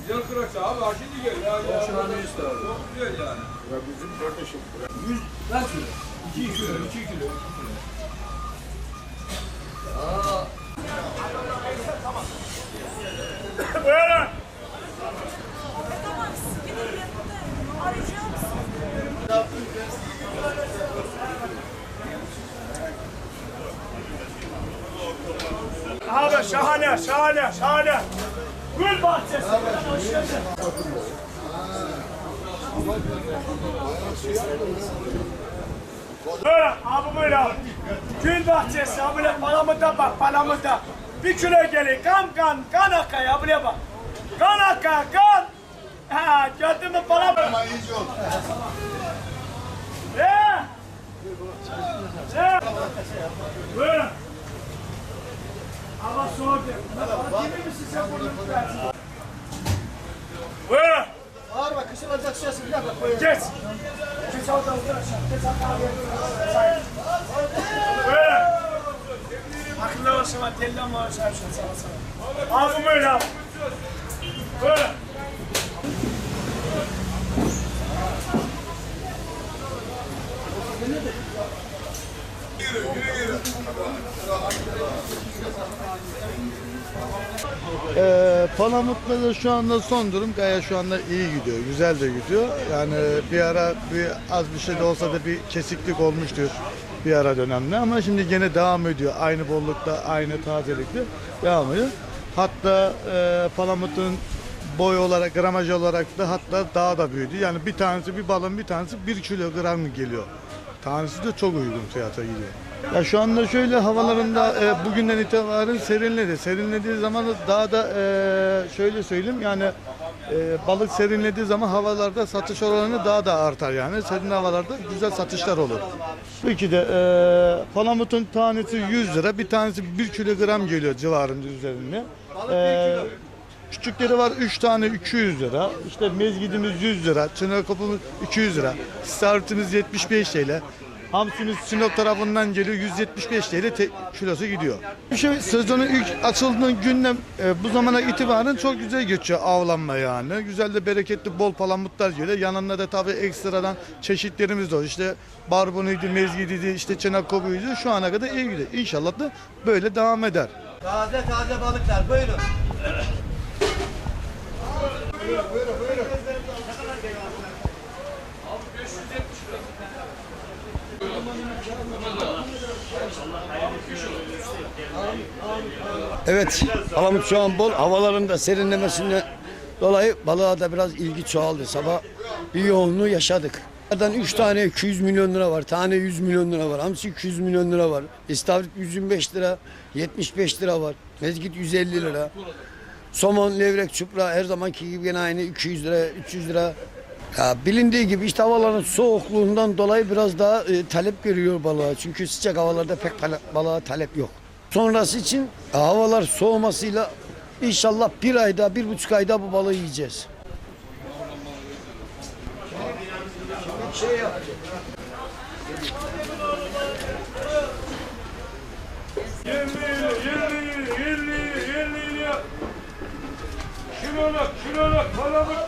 Güzel kıraç abi. Şimdi gel ya. ya. Şahane usta abi. Çok güzel yani. Ya bizim kardeşim. Yüz kaç kilo? 2 kilo, 2 kilo. Aa, Buyurun. Abi şahane, şahane, şahane. Gül bahçesi. Hoş geldin. Böyle abi böyle abi. Gül bahçesi abi böyle palamıda bak palamıda. Bir kilo gelir kan kan kan akar ya buraya bak. Kan akar kan. Ha gördün mü palamı? Ne? Ne? Buyurun. Hava soğudu. Kimi misin sen burada? Buyurun. Bağırma kışın alacak şeysin bir dakika koyayım. Geç. Geç oradan otur aşağı. Geç aşağı. Buyurun. Akıllı olsun ama deli ama aşağı aşağı sana sana. Abi böyle abi. Buyurun. Ee, Palamut'ta da şu anda son durum gayet şu anda iyi gidiyor, güzel de gidiyor. Yani bir ara bir az bir şey de olsa da bir kesiklik olmuştur bir ara dönemde ama şimdi gene devam ediyor. Aynı bollukta, aynı tazelikte devam ediyor. Hatta e, Palamut'un boy olarak, gramaj olarak da hatta daha da büyüdü. Yani bir tanesi, bir balın bir tanesi bir kilogram geliyor. Tanesi de çok uygun fiyata gidiyor. Ya şu anda şöyle havalarında e, bugünden itibaren serinledi. Serinlediği zaman da daha da e, şöyle söyleyeyim yani e, balık serinlediği zaman havalarda satış oranı daha da artar yani. Serin havalarda güzel satışlar olur. Peki de e, palamutun tanesi 100 lira, bir tanesi 1 kilogram geliyor civarında üzerinde. E, Küçükleri var 3 tane 200 lira. İşte mezgidimiz 100 lira. Çınarkopumuz 200 lira. Stavritimiz 75 TL. Hamsimiz Sinop tarafından geliyor 175 TL te- kilosu gidiyor. Bir şey sezonun ilk açıldığın günden e, bu zamana itibaren çok güzel geçiyor avlanma yani. Güzel de bereketli bol palamutlar geliyor. Yanında da tabii ekstradan çeşitlerimiz de var. İşte barbunuydu, mezgidiydi, işte çınarkopuydu. Şu ana kadar iyi gidiyor. İnşallah da böyle devam eder. Taze taze balıklar buyurun. Evet, halamut şu an bol. Havaların da serinlemesinden dolayı balığa da biraz ilgi çoğaldı. Sabah bir yoğunluğu yaşadık. Bunlardan 3 tane 200 milyon lira var. Tane 100 milyon lira var. Hamsi 200 milyon lira var. İstavrit 125 lira. 75 lira var. Mezgit 150 lira. Somon, levrek, çupra her zamanki gibi yine aynı 200 lira, 300 lira. Ya bilindiği gibi işte havaların soğukluğundan dolayı biraz daha e, talep görüyor balığa. Çünkü sıcak havalarda pek balığa talep yok. Sonrası için e, havalar soğumasıyla inşallah bir ayda, bir buçuk ayda bu balığı yiyeceğiz. Yerli, yerli, yerli, yerli. Kiloluk, kiloluk palamut